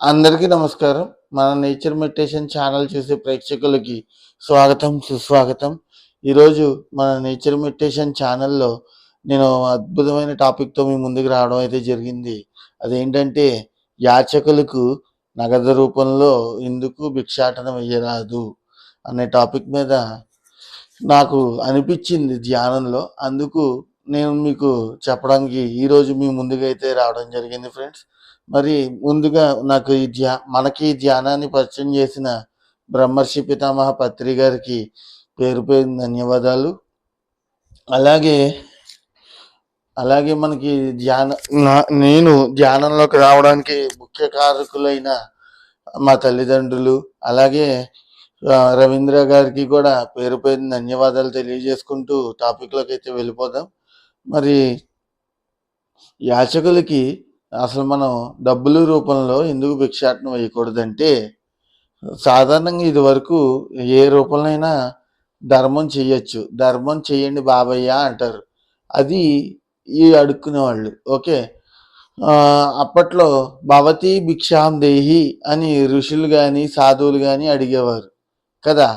అందరికీ నమస్కారం. మన నేచర్ మెడిటేషన్ ఛానల్ చూసే ప్రేక్షకులకి స్వాగతం సుస్వాగతం. ఈరోజు మన నేచర్ మెడిటేషన్ ఛానల్లో నేను అద్భుతమైన టాపిక్తో మీ ముందుకు రావడం అయితే జరిగింది. అదేంటంటే యాచకులకు నగదు రూపంలో ఎందుకు భిక్షాటన వేయరాదు అనే టాపిక్ మీద నాకు అనిపించింది ధ్యానంలో. అందుకు నేను మీకు చెప్పడానికి ఈరోజు మీ ముందుకైతే రావడం జరిగింది ఫ్రెండ్స్. మరి ముందుగా నాకు ఈ ధ్యా మనకి ఈ ధ్యానాన్ని పరిచయం చేసిన బ్రహ్మర్షి పితామహ పత్రి గారికి పేరు పేరు ధన్యవాదాలు. అలాగే అలాగే మనకి ధ్యాన నా- నేను ధ్యానంలోకి రావడానికి ముఖ్య కారకులైన మా తల్లిదండ్రులు అలాగే రవీంద్ర గారికి కూడా పేరు పేరు ధన్యవాదాలు తెలియజేసుకుంటూ టాపిక్లోకి అయితే వెళ్ళిపోదాం. మరి యాచకులకి అసలు మనం డబ్బులు రూపంలో ఎందుకు భిక్షాటం వేయకూడదంటే సాధారణంగా ఇది వరకు ఏ రూపంలోనైనా ధర్మం చేయొచ్చు. ధర్మం చేయండి బాబయ్య అంటారు. అది ఈ అడుక్కునే వాళ్ళు. ఓకే? అప్పట్లో భవతి భిక్షాం దేహి అని ఋషులు కానీ సాధువులు కానీ అడిగేవారు. కదా?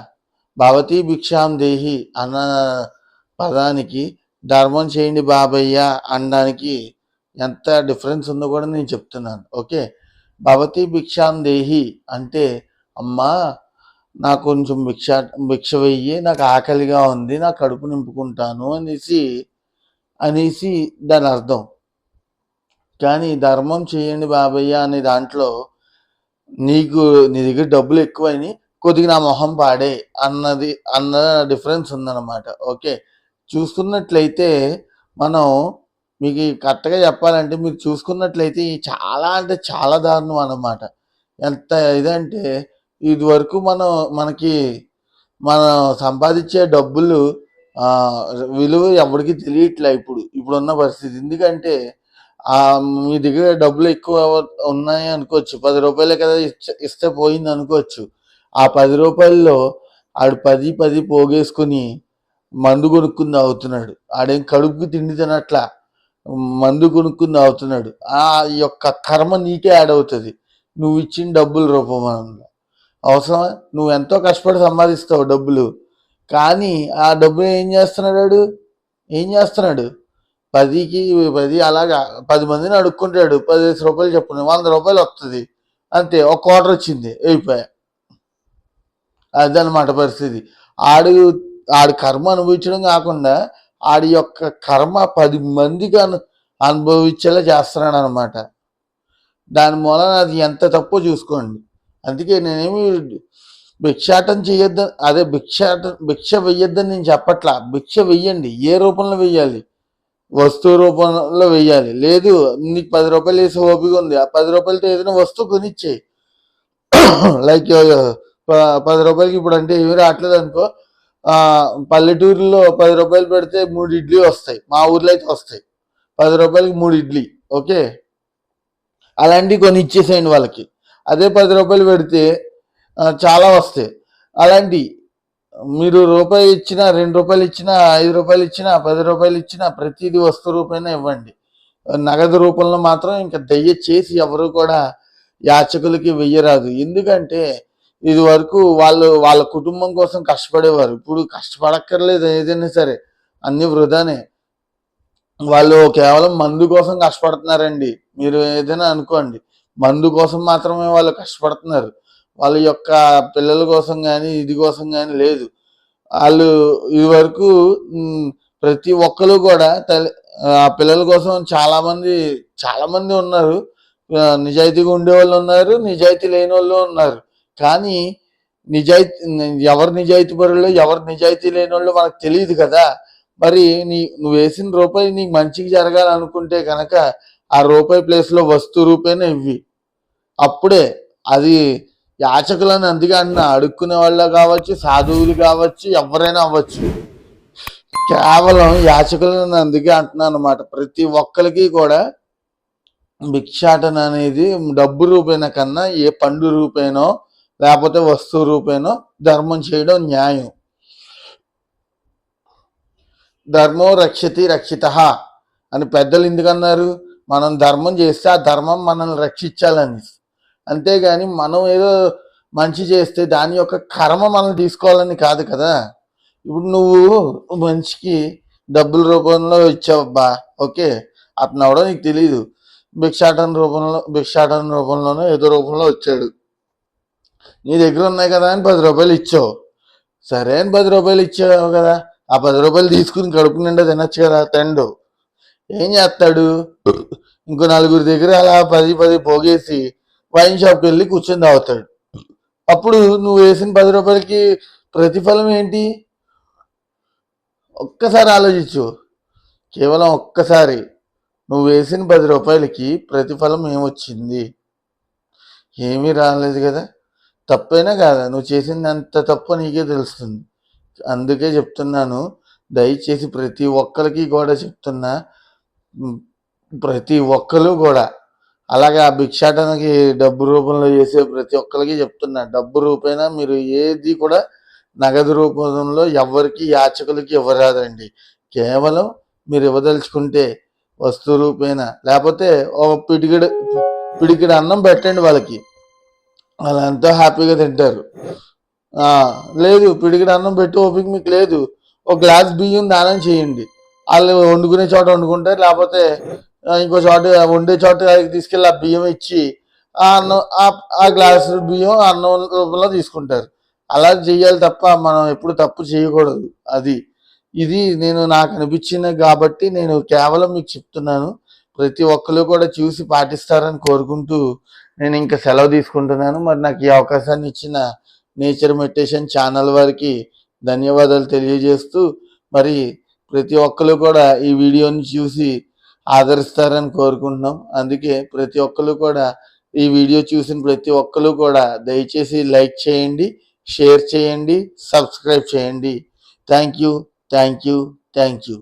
భవతి భిక్షాం దేహి అన్న పదానికి ధర్మం చేయండి బాబయ్య అనడానికి ఎంత డిఫరెన్స్ ఉందో కూడా నేను చెప్తున్నాను. ఓకే? భవతి భిక్షాం దేహి అంటే అమ్మా నాకు కొంచెం భిక్ష భిక్ష వెయ్యి నాకు ఆకలిగా ఉంది నా కడుపు నింపుకుంటాను అనేసి అనేసి దాని అర్థం. కానీ ధర్మం చేయండి బాబయ్య అనే దాంట్లో నీకు నీ దగ్గర డబ్బులు ఎక్కువని కొద్దిగా నా మొహం పాడే అన్నది అన్న డిఫరెన్స్ ఉందన్నమాట. ఓకే? చూసుకున్నట్లయితే మనం మీకు కరెక్ట్గా చెప్పాలంటే మీరు చూసుకున్నట్లయితే చాలా అంటే చాలా దారుణం అన్నమాట. ఎంత ఇదంటే ఇది వరకు మనం మనకి మనం సంపాదించే డబ్బులు విలువ ఎవరికి తెలియట్లే ఇప్పుడు ఇప్పుడున్న పరిస్థితి. ఎందుకంటే మీ దగ్గర డబ్బులు ఎక్కువ ఉన్నాయి అనుకోవచ్చు. పది రూపాయలే కదా ఇస్తే పోయింది అనుకోవచ్చు. ఆ పది రూపాయల్లో ఆడు పది పది పోగేసుకుని మందు కొనుక్కుని తాగుతున్నాడు ఆడేం కడుపుకి తిండి తినట్లా. మందు కొనుక్కుని తాగుతున్నాడు ఆ యొక్క కర్మ నీకే యాడ్ అవుతుంది. నువ్వు ఇచ్చిన డబ్బుల రూపంలో అవసరం నువ్వు ఎంతో కష్టపడి సంపాదిస్తావు డబ్బులు. కానీ ఆ డబ్బులు ఏం చేస్తున్నాడు ఏం చేస్తున్నాడు? పదికి పది అలాగా పది మందిని అడుక్కుంటాడు. పదిహేను రూపాయలు చెప్పండి వంద రూపాయలు వస్తుంది అంతే ఒక క్వార్టర్ వచ్చింది అయిపోయా. అదనమాట పరిస్థితి. ఆడు ఆడి కర్మ అనుభవించడం కాకుండా ఆడి యొక్క కర్మ పది మందికి అను అనుభవించేలా చేస్తున్నాడు అనమాట దాని మూలన అది ఎంత తప్పో చూసుకోండి. అందుకే నేనేమి భిక్షాటం చేయొద్దు అదే భిక్షాటం భిక్ష వెయ్యొద్దని నేను చెప్పట్లా. భిక్ష వెయ్యండి. ఏ రూపంలో వెయ్యాలి? వస్తువు రూపంలో వెయ్యాలి. లేదు నీకు పది రూపాయలు వేసే ఓపిక ఉంది. ఆ పది రూపాయలతో ఏదైనా వస్తువు కొనిచ్చేయి. లైక్ ప- పది రూపాయలకి ఇప్పుడు అంటే ఏమి రావట్లేదు అనుకో పల్లెటూరులో పది రూపాయలు పెడితే మూడు ఇడ్లీ వస్తాయి. మా ఊర్లో అయితే వస్తాయి. పది రూపాయలకి మూడు ఇడ్లీ ఓకే? అలాంటివి కొన్ని ఇచ్చేసేయండి వాళ్ళకి. అదే పది రూపాయలు పెడితే చాలా వస్తాయి. అలాంటి మీరు రూపాయి ఇచ్చినా రెండు రూపాయలు ఇచ్చినా ఐదు రూపాయలు ఇచ్చినా పది రూపాయలు ఇచ్చినా ప్రతిదీ వస్తు రూపాయన ఇవ్వండి. నగదు రూపంలో మాత్రం ఇంకా దయచేసి ఎవరు కూడా యాచకులకి వెయ్యరాదు. ఎందుకంటే ఇది వరకు వాళ్ళు వాళ్ళ కుటుంబం కోసం కష్టపడేవారు. ఇప్పుడు కష్టపడక్కర్లేదు ఏదైనా సరే. అన్ని వృధానే. వాళ్ళు కేవలం మందు కోసం కష్టపడుతున్నారండి. మీరు ఏదైనా అనుకోండి. మందు కోసం మాత్రమే వాళ్ళు కష్టపడుతున్నారు. వాళ్ళ యొక్క పిల్లల కోసం కానీ ఇది కోసం కానీ లేదు. వాళ్ళు ఇది వరకు ప్రతి ఒక్కరు కూడా తల్లి ఆ పిల్లల కోసం చాలామంది చాలామంది ఉన్నారు. నిజాయితీగా ఉండే వాళ్ళు ఉన్నారు నిజాయితీ లేని వాళ్ళు ఉన్నారు. కానీ నిజాయితీ ఎవరు నిజాయితీ పరులు ఎవరు నిజాయితీ లేని వాళ్ళు మనకు తెలియదు కదా. మరి నీ నువ్వు వేసిన రూపాయి నీకు మంచిగా జరగాలనుకుంటే కనుక ఆ రూపాయి ప్లేస్లో వస్తు రూపాయినే ఇవ్వి. అప్పుడే అది యాచకులను అందుకే అన్న అడుక్కునే వాళ్ళు కావచ్చు సాధువులు కావచ్చు ఎవరైనా అవ్వచ్చు. కేవలం యాచకులను అందుకే అంటున్నాను అనమాట ప్రతి ఒక్కరికి కూడా భిక్షాటన అనేది డబ్బు రూపేణ కన్నా ఏ పండు రూపేనో లేకపోతే వస్తువు రూపేనో ధర్మం చేయడం న్యాయం. ధర్మో రక్షతి రక్షిత అని పెద్దలు ఎందుకన్నారు? మనం ధర్మం చేస్తే ఆ ధర్మం మనల్ని రక్షించాలని. అంతేగాని మనం ఏదో మంచి చేస్తే దాని యొక్క కర్మ మనం తీసుకోవాలని కాదు కదా. ఇప్పుడు నువ్వు మనిషికి డబ్బుల రూపంలో ఇచ్చావబ్బా ఓకే? అతను ఎవడో నీకు తెలియదు భిక్షాటన రూపంలో భిక్షాటన రూపంలోనో ఏదో రూపంలో వచ్చాడు. నీ దగ్గర ఉన్నాయి కదా అని పది రూపాయలు ఇచ్చావు. సరే అని పది రూపాయలు ఇచ్చావు కదా ఆ పది రూపాయలు తీసుకుని కడుపు నిండా తినచ్చు కదా తిండు. ఏం చేస్తాడు? ఇంకో నలుగురు దగ్గర అలా పది పది పోగేసి వైన్ షాప్కి వెళ్ళి కూర్చొని తాగుతాడు. అప్పుడు నువ్వు వేసిన పది రూపాయలకి ప్రతిఫలం ఏంటి? ఒక్కసారి ఆలోచించు. కేవలం ఒక్కసారి నువ్వు వేసిన పది రూపాయలకి ప్రతిఫలం ఏమొచ్చింది? ఏమీ రాలేదు కదా. తప్పైనా కాదా? నువ్వు చేసింది అంత తప్పు నీకే తెలుస్తుంది. అందుకే చెప్తున్నాను దయచేసి ప్రతి ఒక్కరికి కూడా చెప్తున్నా ప్రతి ఒక్కరు కూడా. అలాగే ఆ భిక్షాటనకి డబ్బు రూపంలో చేసే ప్రతి ఒక్కరికి చెప్తున్నా డబ్బు రూపేణా మీరు ఏది కూడా నగదు రూపంలో ఎవరికి యాచకులకి ఇవ్వరాదండి. కేవలం మీరు ఇవ్వదలుచుకుంటే వస్తు రూపేనా? లేకపోతే ఓ పిడికిడు పిడికిడు అన్నం పెట్టండి వాళ్ళకి. వాళ్ళు ఎంతో హ్యాపీగా తింటారు. లేదు పిడికిడి అన్నం పెట్టి ఓపిక మీకు లేదు. ఒక గ్లాస్ బియ్యం దానం చేయండి. వాళ్ళు వండుకునే చోట వండుకుంటారు లేకపోతే ఇంకో చోట వండే చోట తీసుకెళ్ళి ఆ బియ్యం ఇచ్చి ఆ అన్నం ఆ- ఆ గ్లాస్ బియ్యం అన్నం రూపంలో తీసుకుంటారు. అలా చేయాలి తప్ప మనం ఎప్పుడు తప్పు చేయకూడదు. అది ఇది నేను నాకు అనిపించింది కాబట్టి నేను కేవలం మీకు చెప్తున్నాను. ప్రతి ఒక్కరు కూడా చూసి పాటిస్తారని కోరుకుంటూ నేను ఇంకా సెలవు తీసుకుంటున్నాను. మరి నాకు ఈ అవకాశాన్ని ఇచ్చిన నేచర్ మెడిటేషన్ ఛానల్ వారికి ధన్యవాదాలు తెలియజేస్తూ మరి ప్రతి ఒక్కరు కూడా ఈ వీడియోని చూసి ఆదరిస్తారని కోరుకుంటున్నాం. అందుకే ప్రతి ఒక్కరు కూడా ఈ వీడియో చూసిన ప్రతి ఒక్కరు కూడా దయచేసి లైక్ చేయండి షేర్ చేయండి సబ్స్క్రైబ్ చేయండి. Thank you thank you thank you.